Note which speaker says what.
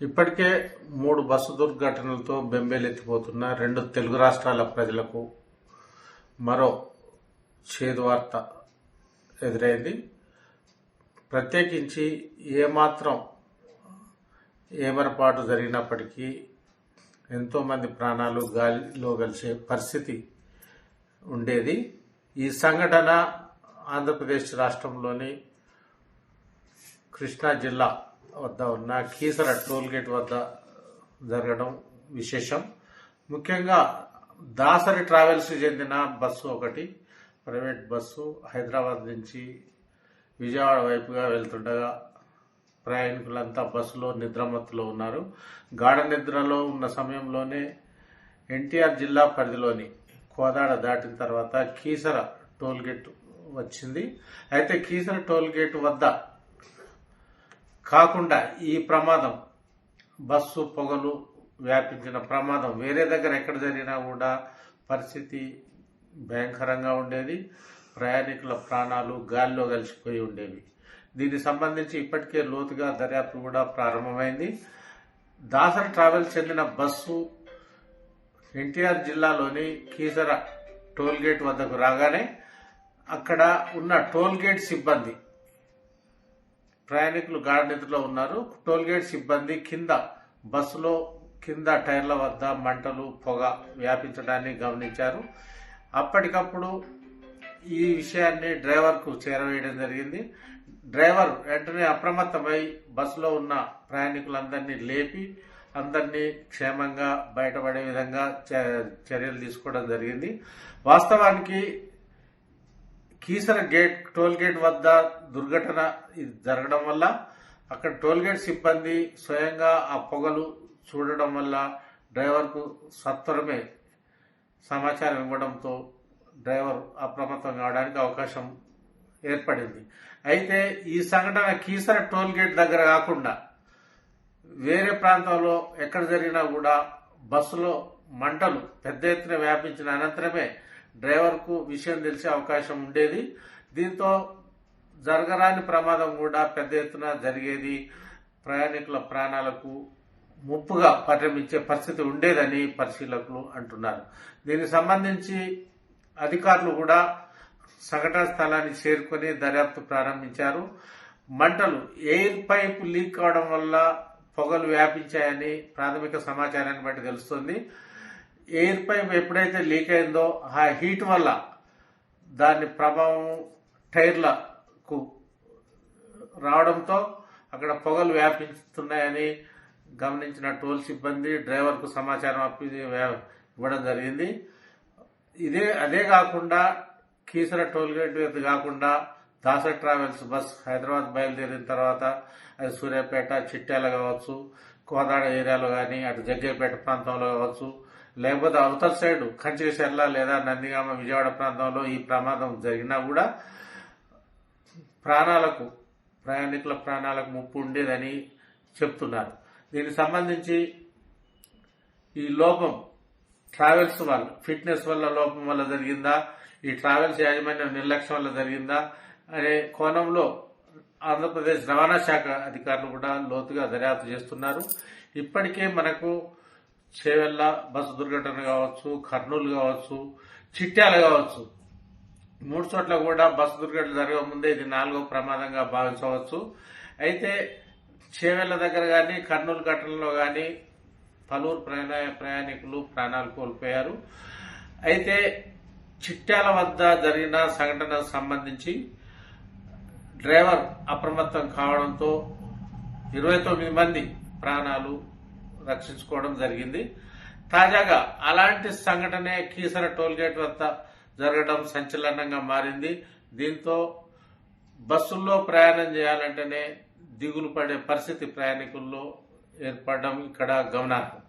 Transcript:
Speaker 1: ఇప్పటికే మూడు బస్సు దుర్ఘటనలతో బెంబేలెత్తిపోతున్న రెండు తెలుగు రాష్ట్రాల ప్రజలకు మరో చేదు వార్త ఎదురైంది. ప్రత్యేకించి ఏమాత్రం ఏమరపాటు జరిగినప్పటికీ ఎంతోమంది ప్రాణాలు గాలిలో కలిసే పరిస్థితి ఉండేది. ఈ సంఘటన ఆంధ్రప్రదేశ్ రాష్ట్రంలోని కృష్ణా జిల్లా వద్ద ఉన్న కీసర టోల్ గేట్ వద్ద జరగడం విశేషం. ముఖ్యంగా దాసరి ట్రావెల్స్ చెందిన బస్సు ఒకటి ప్రైవేట్ బస్సు హైదరాబాద్ నుంచి విజయవాడ వైపుగా వెళ్తుండగా ప్రయాణికులంతా బస్సులో నిద్రమత్తులో ఉన్నారు. గాఢ నిద్రలో ఉన్న సమయంలోనే ఎన్టీఆర్ జిల్లా పరిధిలోని కోదాడ దాటిన తర్వాత కీసర టోల్ గేట్ వచ్చింది. అయితే కీసర టోల్ గేట్ వద్ద కాకుండా ఈ ప్రమాదం బస్సు పొగలు వ్యాపించిన ప్రమాదం వేరే దగ్గర ఎక్కడ జరిగినా కూడా పరిస్థితి భయంకరంగా ఉండేది. ప్రయాణికుల ప్రాణాలు గాలిలో కలిసిపోయి ఉండేవి. దీనికి సంబంధించి ఇప్పటికే లోతుగా దర్యాప్తు కూడా ప్రారంభమైంది. దాసరి ట్రావెల్స్ చెందిన బస్సు ఎన్టీఆర్ జిల్లాలోని కీసర టోల్గేట్ వద్దకు రాగానే అక్కడ ఉన్న టోల్గేట్ సిబ్బంది ప్రయాణికులు గాఢ నిద్రలో ఉన్నారు. టోల్ గేట్ సిబ్బంది కింద బస్సులో కింద టైర్ల వద్ద మంటలు పొగ వ్యాపించడాన్ని గమనించారు. అప్పటికప్పుడు ఈ విషయాన్ని డ్రైవర్కు చేరవేయడం జరిగింది. డ్రైవర్ వెంటనే అప్రమత్తమై బస్సులో ఉన్న ప్రయాణికులందరినీ లేపి అందరినీ క్షేమంగా బయటపడే విధంగా చ- చర్యలు తీసుకోవడం జరిగింది. వాస్తవానికి కీసర గేట్ టోల్ గేట్ వద్ద దుర్ఘటన జరగడం వల్ల అక్కడ టోల్ గేట్ సిబ్బంది స్వయంగా ఆ పొగలు చూడడం వల్ల డ్రైవర్కు సత్వరమే సమాచారం ఇవ్వడంతో డ్రైవర్ అప్రమత్తం కావడానికి అవకాశం ఏర్పడింది. అయితే ఈ సంఘటన కీసర టోల్ గేట్ దగ్గర కాకుండా వేరే ప్రాంతంలో ఎక్కడ జరిగినా కూడా బస్సులో మంటలు పెద్ద ఎత్తున వ్యాపించిన అనంతరమే డ్రైవర్కు విషయం తెలిసే అవకాశం ఉండేది. దీంతో జరగరాని ప్రమాదం కూడా పెద్ద ఎత్తున జరిగేది. ప్రయాణికుల ప్రాణాలకు ముప్పుగా పరిణమించే పరిస్థితి ఉండేదని పరిశీలకులు అంటున్నారు. దీనికి సంబంధించి అధికారులు కూడా సంఘటన స్థలానికి చేరుకొని దర్యాప్తు ప్రారంభించారు. మంటలు ఎయిర్ పైప్ లీక్ అవడం వల్ల పొగలు వ్యాపించాయని ప్రాథమిక సమాచారాన్ని బట్టి తెలుస్తుంది. ఎయిర్ పైప్ ఎప్పుడైతే లీక్ అయిందో ఆ హీట్ వల్ల దాని ప్రభావం టైర్లకు రావడంతో అక్కడ పొగలు వ్యాపిస్తున్నాయని గమనించిన టోల్ సిబ్బంది డ్రైవర్కు సమాచారం అప్పి ఇవ్వడం జరిగింది. ఇదే అదే కాకుండా కీసర టోల్ గేట్ వద్ద కాకుండా దాస ట్రావెల్స్ బస్ హైదరాబాద్ బయలుదేరిన తర్వాత అది సూర్యాపేట చిట్యాల కావచ్చు కోదాడ ఏరియాలో కానీ అటు జగ్గేపేట ప్రాంతంలో కావచ్చు లేకపోతే అవతల సైడ్ కంచికచర్ల లేదా నందిగామ విజయవాడ ప్రాంతంలో ఈ ప్రమాదం జరిగినా కూడా ప్రాణాలకు ప్రయాణికుల ప్రాణాలకు ముప్పు ఉండేదని చెప్తున్నారు. దీనికి సంబంధించి ఈ లోపం ట్రావెల్స్ వల్ల ఫిట్నెస్ వల్ల లోపం వల్ల జరిగిందా? ఈ ట్రావెల్స్ యాజమాన్యం నిర్లక్ష్యం వల్ల జరిగిందా? అనే కోణంలో ఆంధ్రప్రదేశ్ రవాణా శాఖ అధికారులు కూడా లోతుగా దర్యాప్తు చేస్తున్నారు. ఇప్పటికే మనకు చేవెళ్ళ బస్సు దుర్ఘటన కావచ్చు కర్నూలు కావచ్చు చిట్యాల కావచ్చు. మూడు చోట్ల కూడా బస్సు దుర్ఘటన జరగక ముందే ఇది నాలుగో ప్రమాదంగా భావించవచ్చు. అయితే చేవెళ్ళ దగ్గర కానీ కర్నూలు ఘటనలో కానీ పలువురు ప్రయాణ ప్రయాణికులు ప్రాణాలు కోల్పోయారు. అయితే చిట్యాల వద్ద జరిగిన సంఘటనకు సంబంధించి డ్రైవర్ అప్రమత్తం కావడంతో ఇరవై తొమ్మిది మంది ప్రాణాలు రక్షించుకోవడం జరిగింది. తాజాగా అలాంటి సంఘటనే కీసర టోల్గేట్ వద్ద జరగడం సంచలనంగా మారింది. దీంతో బస్సుల్లో ప్రయాణం చేయాలంటేనే దిగులు పడే పరిస్థితి ప్రయాణికుల్లో ఏర్పడడం ఇక్కడ గమనార్హం.